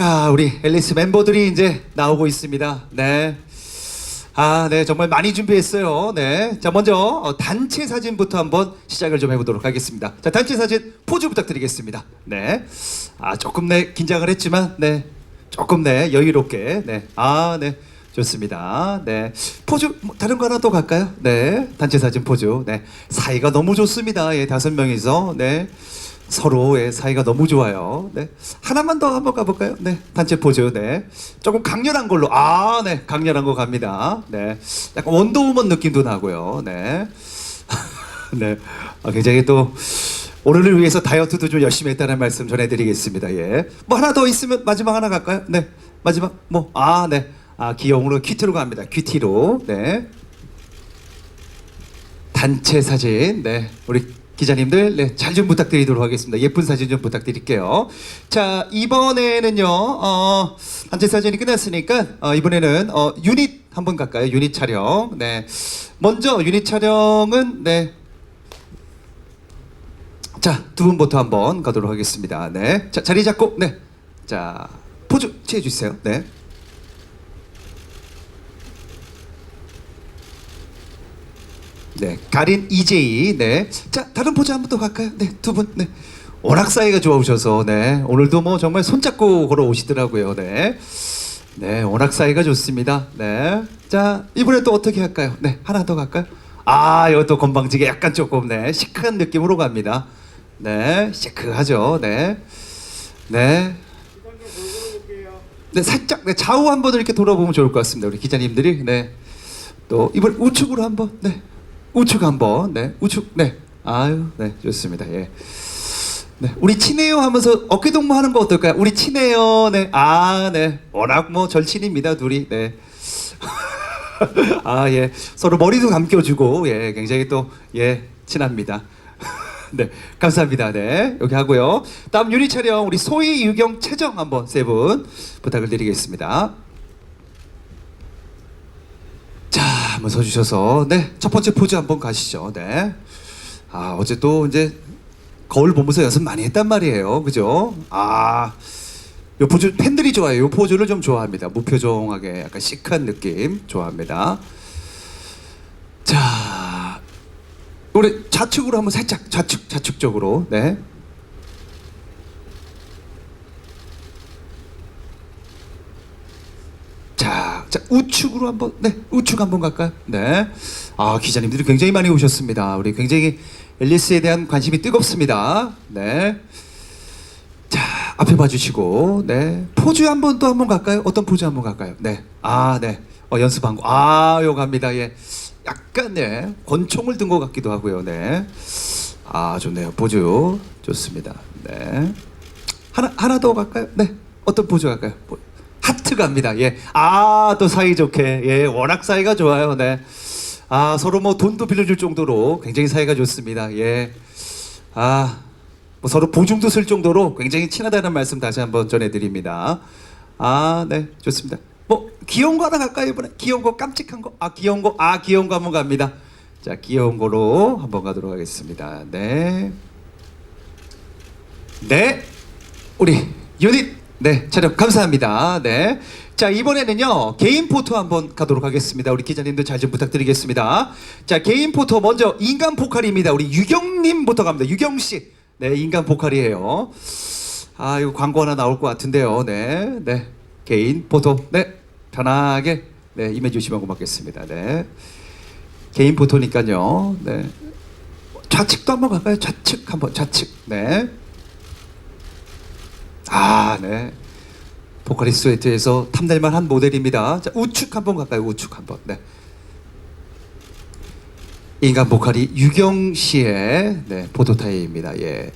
자, 우리 앨리스 멤버들이 이제 나오고 있습니다. 네. 아, 네, 정말 많이 준비했어요. 네. 자, 먼저 어, 단체 사진부터 한번 시작을 좀 해보도록 하겠습니다. 자, 단체 사진 포즈 부탁드리겠습니다. 네. 아, 조금 네, 긴장을 했지만, 네. 조금 네, 여유롭게. 네. 아, 네. 좋습니다. 네. 포즈, 뭐, 다른 거 하나 또 갈까요? 네. 단체 사진 포즈. 네. 사이가 너무 좋습니다. 예, 다섯 명이서. 네. 서로의 사이가 너무 좋아요. 네. 하나만 더 한번 가볼까요? 네. 단체 포즈. 네. 조금 강렬한 걸로. 아, 네. 강렬한 거 갑니다. 네. 약간 원더우먼 느낌도 나고요. 네. 네. 아, 굉장히 또 오늘을 위해서 다이어트도 좀 열심히 했다는 말씀 전해드리겠습니다. 예. 뭐 하나 더 있으면 마지막 하나 갈까요? 네. 마지막 뭐 아, 네. 아, 귀여움으로 큐티로 갑니다. 큐티로. 네. 단체 사진 네 우리 기자님들 네, 잘 좀 부탁드리도록 하겠습니다 예쁜 사진 좀 부탁드릴게요 자 이번에는요 어, 단체 사진이 끝났으니까 어, 이번에는 어, 유닛 한번 갈까요 유닛 촬영 네 먼저 유닛 촬영은 네 자, 두 분부터 한번 가도록 하겠습니다. 네. 자, 자리 잡고, 네. 자, 포즈 취해 주세요. 네. 네, 가린 이재희. 네. 자, 다른 포즈 한번 더 갈까요? 네, 두 분. 네. 워낙 사이가 좋으셔서, 네. 오늘도 뭐 정말 손잡고 걸어 오시더라고요. 네. 네, 워낙 사이가 좋습니다. 네. 자, 이번에 또 어떻게 할까요? 네, 하나 더 갈까요? 아, 이것도 건방지게 약간 조금, 네. 시크한 느낌으로 갑니다. 네, 시크하죠. 네. 네. 네, 살짝 네, 좌우 한번 이렇게 돌아보면 좋을 것 같습니다. 우리 기자님들이 네. 또 이번 우측으로 한번 네. 우측 한번 네. 우측 네. 아유, 네. 좋습니다. 예. 네. 우리 친해요 하면서 어깨 동무 하는 거 어떨까요? 우리 친해요. 네. 아, 네. 워낙 뭐 절친입니다, 둘이. 네. 아, 예. 서로 머리도 감겨주고 예. 굉장히 또 예, 친합니다. 네, 감사합니다. 네, 여기 하고요. 다음 유리 촬영 우리 소희, 유경, 최정 한번 세 분 부탁을 드리겠습니다. 자, 한번 서주셔서 네, 첫 번째 포즈 한번 가시죠. 네. 아, 어제 또 이제 거울 보면서 연습 많이 했단 말이에요. 그죠? 아, 요 포즈 팬들이 좋아해요. 요 포즈를 좀 좋아합니다. 무표정하게 약간 시크한 느낌 좋아합니다. 자, 우리 좌측으로 한번 살짝 좌측 좌측적으로 네. 자, 자 우측으로 한번 네 우측 한번 갈까요? 네. 아 기자님들이 굉장히 많이 오셨습니다. 우리 굉장히 앨리스에 대한 관심이 뜨겁습니다. 네. 자 앞에 봐주시고 네 포즈 한번 또 한번 갈까요? 어떤 포즈 한번 갈까요? 네. 아 네. 어, 연습한 거. 아, 요 갑니다. 예. 약간 네 권총을 든 것 같기도 하고요. 네. 아 좋네요. 포즈 좋습니다. 네. 하나 하나 더 갈까요? 네. 어떤 포즈 갈까요? 뭐, 하트 갑니다. 예. 아 또 사이 좋게. 예. 워낙 사이가 좋아요. 네. 아 서로 뭐 돈도 빌려줄 정도로 굉장히 사이가 좋습니다. 예. 아. 뭐 서로 보증도 쓸 정도로 굉장히 친하다는 말씀 다시 한번 전해드립니다. 아, 네, 좋습니다. 뭐 귀여운 거 하나 갈까요 이번에? 귀여운 거 깜찍한 거? 아 귀여운 거? 아 귀여운 거 한번 갑니다. 자 귀여운 거로 한번 가도록 하겠습니다. 네, 네, 우리 유닛 네 촬영 감사합니다. 네. 자 이번에는요 개인 포토 한번 가도록 하겠습니다. 우리 기자님들 잘 좀 부탁드리겠습니다. 자 개인 포토 먼저 인간 포칼입니다. 우리 유경님부터 갑니다. 유경 씨, 네 인간 포칼이에요. 아 이거 광고 하나 나올 것 같은데요. 네, 네 개인 포토, 네 편하게 네 임해주시면 고맙겠습니다. 네 개인 포토니까요. 네 좌측도 한번 갈까요? 좌측 한번 좌측, 네. 아, 네. 보컬리스트 웨트에서 탐낼만 한 모델입니다. 자, 우측 한번 갈까요? 우측 한번. 네. 인간 보컬이 유경 씨의 네, 포토타임입니다. 예.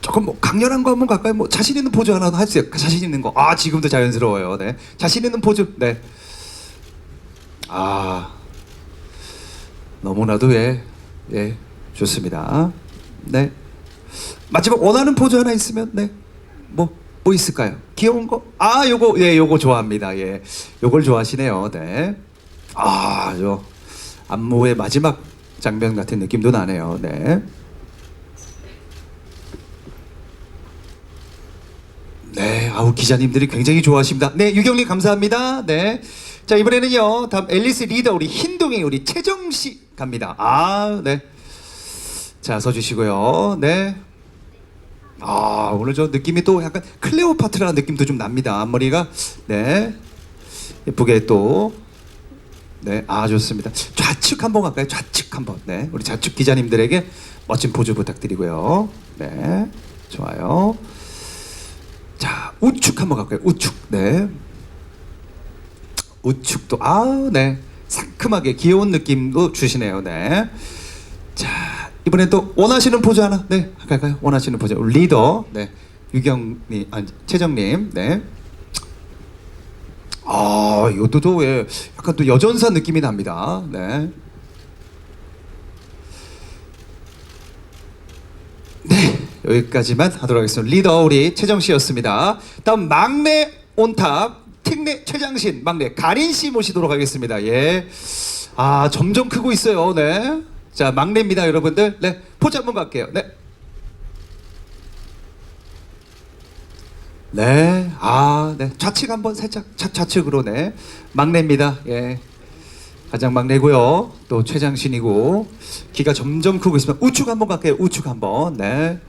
조금 뭐 강렬한 거 한번 갈까요? 뭐 자신 있는 포즈 하나 하세요. 자신 있는 거. 아 지금도 자연스러워요. 네. 자신 있는 포즈. 네. 아 너무나도 예, 예 좋습니다. 네. 마지막 원하는 포즈 하나 있으면 네. 뭐, 뭐 있을까요? 귀여운 거? 아, 요거, 예, 요거 좋아합니다. 예. 요걸 좋아하시네요. 네. 아, 요, 안무의 마지막 장면 같은 느낌도 나네요. 네. 네, 아우 기자님들이 굉장히 좋아하십니다. 네, 유경님 감사합니다. 네, 자 이번에는요 다음 앨리스 리더 우리 흰둥이 우리 채정 씨 갑니다. 아, 네, 자 서 주시고요. 네. 아 오늘 저 느낌이 또 약간 클레오파트라 느낌도 좀 납니다. 앞머리가 네 예쁘게 또 네, 아 좋습니다. 좌측 한번 갈까요? 좌측 한번. 네, 우리 좌측 기자님들에게 멋진 포즈 부탁드리고요. 네, 좋아요. 자, 우측 한번 갈까요? 우측. 네. 우측도 아, 네. 상큼하게 귀여운 느낌도 주시네요. 네. 자, 이번엔 또 원하시는 포즈 하나. 네, 갈까요? 원하시는 포즈. 우리 리더. 네. 유경님, 아니, 최정님. 네. 아, 이것도 또 예, 약간 또 여전사 느낌이 납니다. 네. 네, 여기까지만 하도록 하겠습니다. 리더 우리 최정 씨였습니다. 다음 막내 온탑 특내 최장신 막내 가린 씨 모시도록 하겠습니다. 예. 아, 점점 크고 있어요. 네. 자, 막내입니다, 여러분들. 네. 포즈 한번 갈게요. 네. 네, 아, 네. 좌측 한번 살짝 좌, 좌측으로 네. 막내입니다. 예. 가장 막내고요. 또 최장신이고 키가 점점 크고 있습니다. 우측 한번 갈게요. 우측 한번. 네.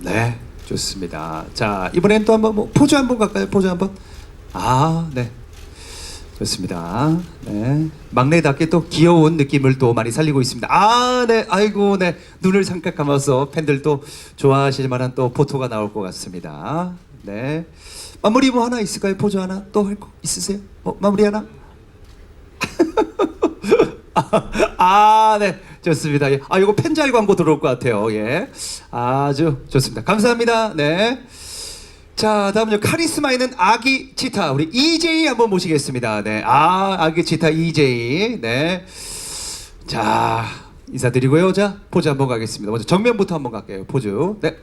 네, 좋습니다. 자, 이번엔 또 한번 뭐 포즈 한번 갈까요? 포즈 한번. 아, 네. 좋습니다. 네. 막내답게 또 귀여운 느낌을 또 많이 살리고 있습니다. 아, 네. 아이고, 네. 눈을 잠깐 감아서 팬들도 좋아하실 만한 또 포토가 나올 것 같습니다. 네. 마무리 뭐 하나 있을까요? 포즈 하나 또 할 거 있으세요? 어, 마무리 하나? 아, 네. 좋습니다. 예. 아, 이거 펜잘 광고 들어올 것 같아요. 예. 아주 좋습니다. 감사합니다. 네. 자, 다음은요. 카리스마 있는 아기 치타 우리 EJ 한번 모시겠습니다. 네. 아, 아기 치타 EJ. 네. 자, 인사드리고요. 자, 포즈 한번 가겠습니다. 먼저 정면부터 한번 갈게요. 포즈. 네.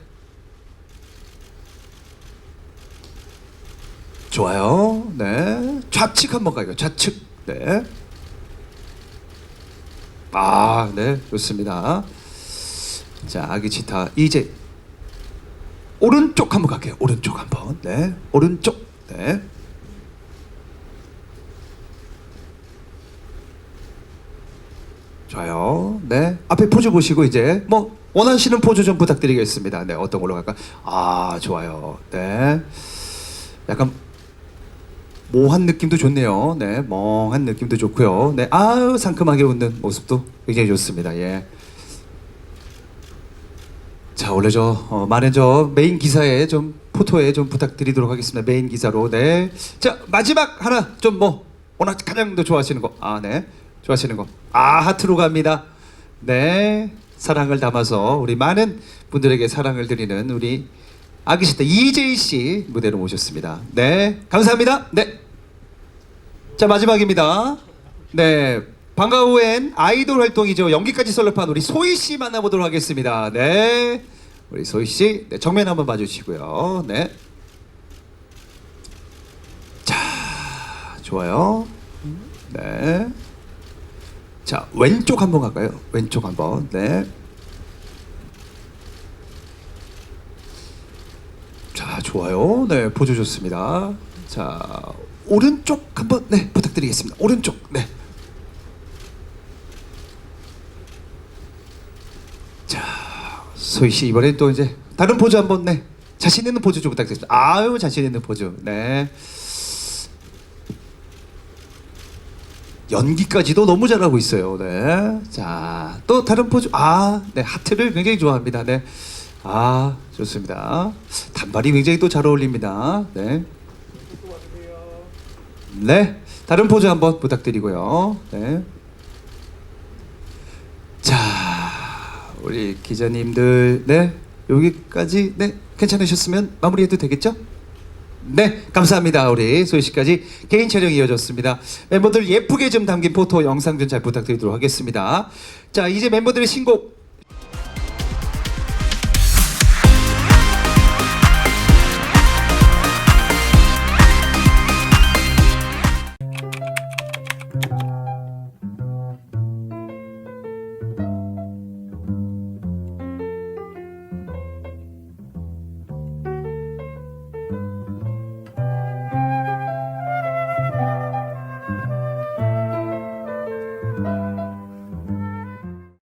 좋아요. 네. 좌측 한번 가요. 좌측. 네. 아, 네. 좋습니다. 자, 아기 치타 이제 오른쪽 한번 갈게요. 오른쪽 한번. 네. 오른쪽. 네. 좋아요. 네. 앞에 포즈 보시고 이제 뭐 원하시는 포즈 좀 부탁드리겠습니다. 네. 어떤 걸로 갈까? 아, 좋아요. 네. 약간 모한 느낌도 좋네요. 네, 멍한 느낌도 좋고요. 네, 아유 상큼하게 웃는 모습도 굉장히 좋습니다. 예. 자, 원래 저 어, 많은 저 메인 기사에 좀 포토에 좀 부탁드리도록 하겠습니다. 메인 기사로. 네. 자, 마지막 하나 좀뭐 오늘 가장 더 좋아하시는 거. 아, 네. 좋아하시는 거. 아, 하트로 갑니다. 네. 사랑을 담아서 우리 많은 분들에게 사랑을 드리는 우리 아기시다 이재희 씨 무대로 모셨습니다. 네, 감사합니다. 네, 자 마지막입니다. 네, 방과 후엔 아이돌 활동이죠. 연기까지 설립한 우리 소희 씨 만나보도록 하겠습니다. 네, 우리 소희 씨 네, 정면 한번 봐주시고요. 네, 자 좋아요. 네, 자 왼쪽 한번 갈까요? 왼쪽 한번. 네. 자 좋아요 네 포즈 좋습니다 자 오른쪽 한번 네 부탁드리겠습니다 오른쪽 네 자, 소희 씨 이번에 또 이제 다른 포즈 한번 네 자신 있는 포즈 좀 부탁드립니다. 아유 자신 있는 포즈. 네. 연기까지도 너무 잘하고 있어요. 네. 자, 또 다른 포즈. 아, 네. 하트를 굉장히 좋아합니다. 네. 아, 좋습니다. 단발이 굉장히 또 잘 어울립니다. 네. 네. 다른 포즈 한번 부탁드리고요. 네. 자, 우리 기자님들, 네. 여기까지, 네. 괜찮으셨으면 마무리해도 되겠죠? 네, 감사합니다. 우리 소희 씨까지 개인 촬영이 이어졌습니다. 멤버들 예쁘게 좀 담긴 포토 영상 좀 잘 부탁드리도록 하겠습니다. 자, 이제 멤버들의 신곡